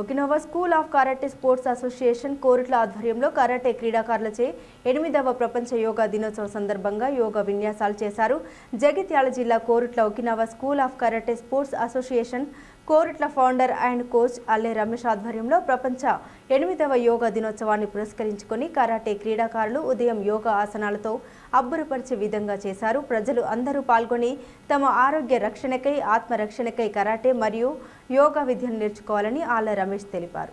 Okinawa school of karate sports association Korutla ఆధ్వర్యంలో karate క్రీడాకారులచే ఎనిమిదవ ప్రపంచ యోగా దినోత్సవం సందర్భంగా యోగా విన్యాసాలు చేశారు. జగిత్యాల జిల్లా Korutla Okinawa school of karate sports association Korutla founder and coach Alle Ramesh ఆధ్వర్యంలో ప్రపంచ ఎనిమిదవ యోగా దినోత్సవాన్ని పురస్కరించుకొని కరాటే క్రీడాకారులు ఉదయం యోగా ఆసనాలతో అబ్బురపరిచే విధంగా చేశారు. ప్రజలు అందరూ పాల్గొని తమ ఆరోగ్య రక్షణకై ఆత్మరక్షణకై కరాటే మరియు యోగా విద్యను నేర్చుకోవాలని ఆళ్ళ రమేష్ తెలిపారు.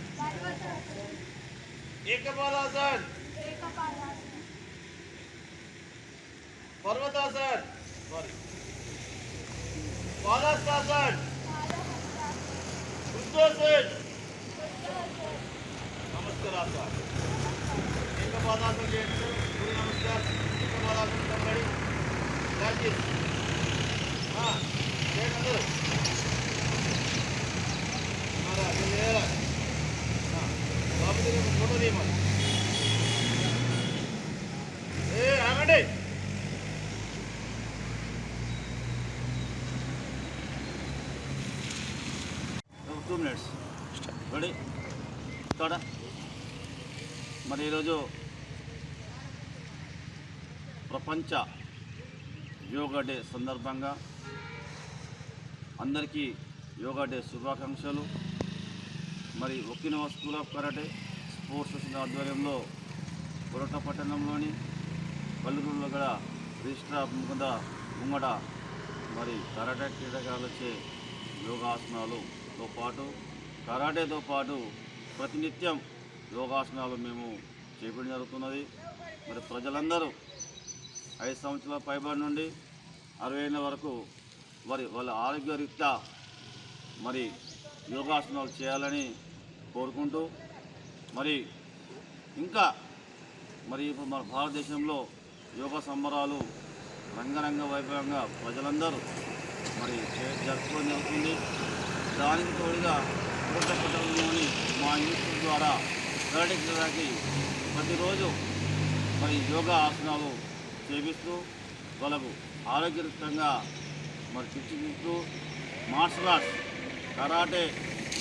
ఏకపాదాసన్ పర్వతాసన్ సారీ పాదాస్తాసన్ ఉద్కోసన్ నమస్కారాసన్ ఏకపాదాసన్ చేయండి సూర్య నమస్కార్ ఏకపాదాసన్ కంబడి ప్రాక్టీస్ చేయండి అందరూ మారా వెళ్ళేరా బాబు టూ మినిట్స్ రెడీ ఇక్కడ మరి ఈరోజు ప్రపంచ యోగా డే సందర్భంగా అందరికీ యోగా డే శుభాకాంక్షలు. మరి Okinawa school of karate sports ఆధ్వర్యంలో కొరట పట్టణంలోని పల్లెటూరులో కూడా రిజిస్టర్ ముంగడ ముంగడ మరి కరాటే క్రీడాకారులచే తో పాటు కరాటేతో పాటు ప్రతినిత్యం యోగాసనాలు మేము చేపడం జరుగుతున్నది. మరి ప్రజలందరూ ఐదు సంవత్సరాల పైబడి నుండి అరవై ఏళ్ళ వరకు వారి వాళ్ళ ఆరోగ్యరీత్యా మరి యోగాసనాలు చేయాలని కోరుకుంటూ మరి ఇంకా మరి ఇప్పుడు మన భారతదేశంలో యోగ సంబరాలు రంగరంగ వైభవంగా ప్రజలందరూ మరి జరుపుకొని జరుపుకోవడం జరుగుతుంది. దానికి తోడుగా పురపట్టణంలోని మా యూట్యూబ్ ద్వారా కరాటే ప్రతిరోజు మరి యోగా ఆసనాలు చేపిస్తూ వాళ్ళకు ఆరోగ్యకరంగా మరి తీర్చిదిద్దుతూ మార్షల్ ఆర్ట్స్ కరాటే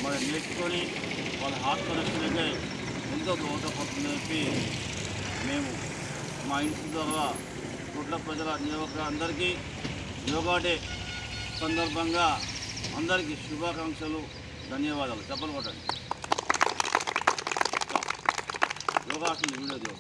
మరి నేర్చుకొని వాళ్ళ ఆత్మరక్షణకే ఎంతో దోహదపడుతుందని చెప్పి మేము మా ఇంటి ద్వారా కుట్ల ప్రజల నియోజక అందరికీ యోగా డే సందర్భంగా అందరికీ శుభాకాంక్షలు ధన్యవాదాలు. చెప్పలు కొట్టండి. యోగాసనం వీడియో